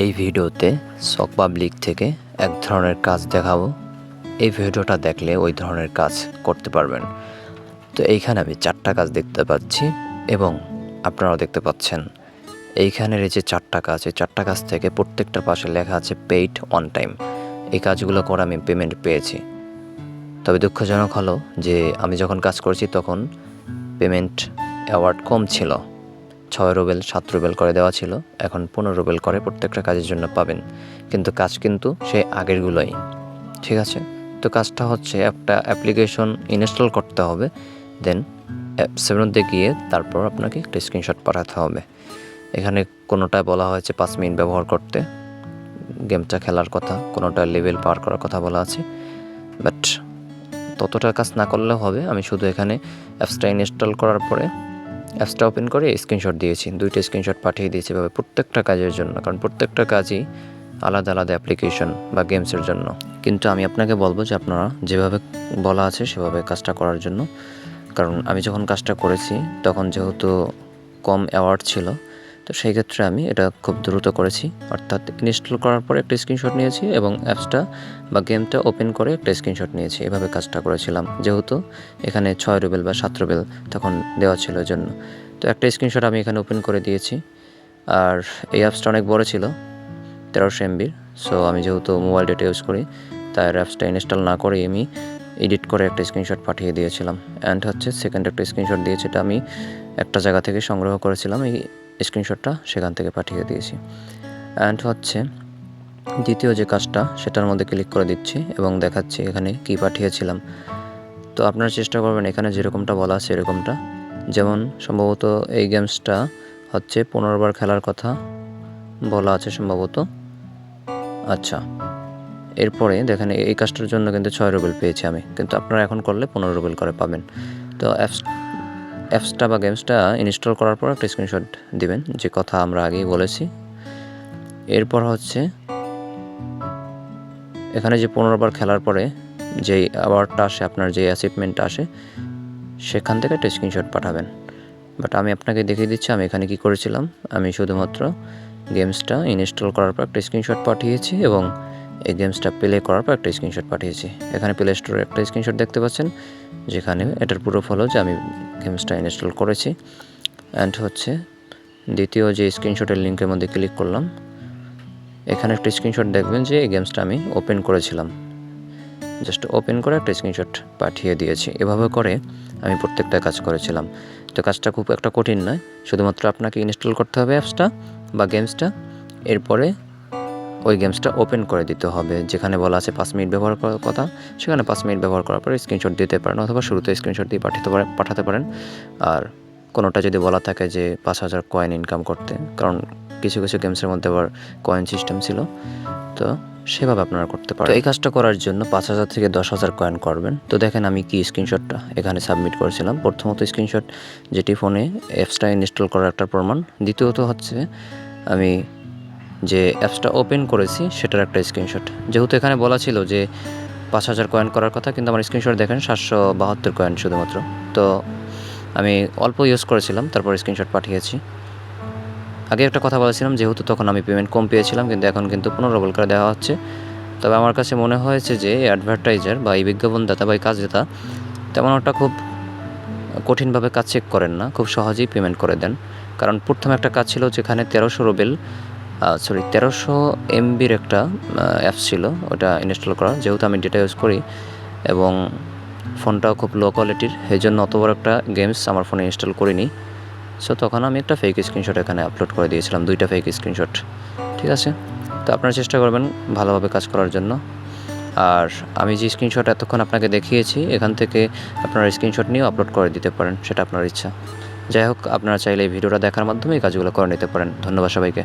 এই ভিডিওতে সক পাবলিক থেকে এক ধরনের কাজ দেখাবো। এই ভিডিওটা দেখলে ওই ধরনের কাজ করতে পারবেন। তো এইখানে আমি চারটা কাজ দেখতে পাচ্ছি এবং আপনারাও দেখতে পাচ্ছেন। এইখানের এই যে চারটা কাজ, এই চারটা কাজ থেকে প্রত্যেকটা পাশে লেখা আছে পেইড অন টাইম এই কাজগুলো করে আমি পেমেন্ট পেয়েছি। তবে দুঃখজনক হলো যে আমি যখন কাজ করছি তখন পেমেন্ট অ্যাওয়ার্ড কম ছিল। ছয় রুবেল, সাত রুবেল করে দেওয়া ছিল। এখন পনেরো রুবেল করে প্রত্যেকটা কাজের জন্য পাবেন। কিন্তু কাজ কিন্তু সেই আগেরগুলোই। ঠিক আছে? তো কাজটা হচ্ছে একটা অ্যাপ্লিকেশন ইনস্টল করতে হবে। দেন সেভেনতে গিয়ে তারপর আপনাকে একটা স্ক্রিনশট পাঠাতে হবে। এখানে কোনোটায় বলা হয়েছে পাঁচ মিনিট ব্যবহার করতে। গেমটা খেলার কথা, কোনোটা লেভেল পার করার কথা বলা আছে। বাট ততটা কাজ না করলেও হবে। আমি শুধু এখানে অ্যাপসটা ইনস্টল করার পরে অ্যাপসটা ওপেন করে স্ক্রিনশট দিয়েছি। দুইটা স্ক্রিনশট পাঠিয়ে দিয়েছি এভাবে প্রত্যেকটা কাজের জন্য, কারণ প্রত্যেকটা কাজই আলাদা আলাদা অ্যাপ্লিকেশন বা গেমসের জন্য। কিন্তু আমি আপনাকে বলব যে আপনারা যেভাবে বলা আছে সেভাবে কাজটা করার জন্য, কারণ আমি যখন কাজটা করেছি, তখন যেহেতু কম অ্যাওয়ার্ড ছিল তো সেই ক্ষেত্রে আমি এটা খুব দ্রুত করেছি। অর্থাৎ ইনস্টল করার পরে একটা স্ক্রিনশট নিয়েছি এবং অ্যাপসটা বা গেমটা ওপেন করে একটা স্ক্রিনশট নিয়েছি। এভাবে কাজটা করেছিলাম। যেহেতু এখানে ছয় রুবেল বা সাত রুবেল তখন দেওয়া ছিল জন্য তো একটা স্ক্রিনশট আমি এখানে ওপেন করে দিয়েছি। আর এই অ্যাপসটা অনেক বড় ছিল, তেরোশো এমবির সো আমি যেহেতু মোবাইল ডেটা ইউজ করি, তাই অ্যাপসটা ইনস্টল না করেই আমি এডিট করে একটা স্ক্রিনশট পাঠিয়ে দিয়েছিলাম। অ্যান্ড হচ্ছে সেকেন্ড একটা স্ক্রিনশট দিয়েছি এটা আমি একটা জায়গা থেকে সংগ্রহ করেছিলাম। এই স্ক্রিনশটটা সেখান থেকে পাঠিয়ে দিয়েছি। অ্যান্ড হচ্ছে, দ্বিতীয় যে কাজটা, সেটার মধ্যে ক্লিক করে দিচ্ছি এবং দেখাচ্ছি এখানে কি পাঠিয়েছিলাম। তো আপনারা চেষ্টা করবেন এখানে যেরকমটা বলা আছে এরকমটা। যেমন সম্ভবত এই গেমসটা হচ্ছে পনেরো বার খেলার কথা বলা আছে সম্ভবত। আচ্ছা এরপরে দেখেন এই কাজটার জন্য কিন্তু ছয় রুবেল পেয়েছি আমি। কিন্তু আপনারা এখন করলে পনেরো রুবেল করে পাবেন। তো অ্যাপস অ্যাপসটা বা গেমসটা ইনস্টল করার পর একটা স্ক্রিনশট দিবেন। যে কথা আমরা আগেই বলেছি। এরপর হচ্ছে, এখানে যে পনেরো বার খেলার পরে যেই অ্যাওয়ার্ডটা আসে, আপনার যে অ্যাচিভমেন্টটা আসে, সেখান থেকে একটা স্ক্রিনশট পাঠাবেন। বাট আমি আপনাকে দেখিয়ে দিচ্ছি, আমি এখানে কি করেছিলাম? আমি শুধুমাত্র গেমসটা ইনস্টল করার পর একটা স্ক্রিনশট পাঠিয়েছি এবং এই গেমসটা প্লে করার পর একটা স্ক্রিনশট পাঠিয়েছি। এখানে প্লে স্টোরে একটা স্ক্রিনশট দেখতে পাচ্ছেন, যেখানে এটার পুরো ফলো যে আমি গেমসটা ইনস্টল করেছি। অ্যান্ড হচ্ছে, দ্বিতীয় যে স্ক্রিনশটের লিঙ্কের মধ্যে ক্লিক করলাম, এখানে একটা স্ক্রিনশট দেখবেন যে এই গেমসটা আমি ওপেন করেছিলাম। জাস্ট ওপেন করে একটা স্ক্রিনশট পাঠিয়ে দিয়েছি। এভাবে করে আমি প্রত্যেকটা কাজ করেছিলাম। তো কাজটা খুব একটা কঠিন নয়, শুধুমাত্র আপনাকে ইনস্টল করতে হবে অ্যাপসটা বা গেমসটা এরপরে ওই গেমসটা ওপেন করে দিতে হবে, যেখানে বলা আছে পাঁচ মিনিট ব্যবহার করার কথা। সেখানে পাঁচ মিনিট ব্যবহার করার পরে স্ক্রিনশট দিতে পারেন অথবা শুরুতে স্ক্রিনশট দিয়ে পাঠাতে পারেন পাঠাতে পারেন। আর কোনোটা যদি বলা থাকে যে পাঁচ হাজার কয়েন ইনকাম করতে, কারণ কিছু কিছু গেমসের মধ্যে আবার কয়েন সিস্টেম ছিল, তো সেভাবে আপনারা করতে পারেন। এই কাজটা করার জন্য পাঁচ হাজার থেকে দশ হাজার কয়েন করবেন। তো দেখেন আমি কি স্ক্রিনশটটা এখানে সাবমিট করেছিলাম। প্রথমত স্ক্রিনশট যেটি ফোনে অ্যাপসটা ইনস্টল করার একটা প্রমাণ। দ্বিতীয়ত হচ্ছে আমি যে অ্যাপসটা ওপেন করেছি, সেটার একটা স্ক্রিনশট যেহেতু এখানে বলা ছিল যে পাঁচ হাজার কয়েন করার কথা, কিন্তু আমার স্ক্রিনশট দেখেন, সাতশো বাহাত্তর কয়েন শুধুমাত্র। তো আমি অল্প ইউজ করেছিলাম, তারপর স্ক্রিনশট পাঠিয়েছি। আগে একটা কথা বলেছিলাম, যেহেতু তখন আমি পেমেন্ট কম পেয়েছিলাম, কিন্তু এখন কিন্তু পুনর্বল করে দেওয়া হচ্ছে। তবে আমার কাছে মনে হয়েছে যে অ্যাডভার্টাইজার বা এই বিজ্ঞাপনদাতা বা এই কাজদাতা তেমন একটা খুব কঠিনভাবে কাজ চেক করেন না, খুব সহজেই পেমেন্ট করে দেন। কারণ প্রথম একটা কাজ ছিল যেখানে তেরোশো রুবেল সরি তেরোশো এমবির একটা অ্যাপস ছিল, ওটা ইনস্টল করা। যেহেতু আমি ডেটা ইউজ করি এবং ফোনটাও খুব লো কোয়ালিটির এই জন্য অত বড় একটা গেমস আমার ফোনে ইনস্টল করিনি। সো তখন আমি একটা ফেক স্ক্রিনশট এখানে আপলোড করে দিয়েছিলাম, দুইটা ফেক স্ক্রিনশট ঠিক আছে? তো আপনারা চেষ্টা করবেন ভালোভাবে কাজ করার জন্য। আর আমি যে স্ক্রিনশট এতক্ষণ আপনাকে দেখিয়েছি, এখান থেকে আপনারা স্ক্রিনশট নিয়েও আপলোড করে দিতে পারেন, সেটা আপনার ইচ্ছা। যাই হোক, আপনারা চাইলে এই ভিডিওটা দেখার মাধ্যমে এই কাজগুলো করে নিতে পারেন। ধন্যবাদ সবাইকে।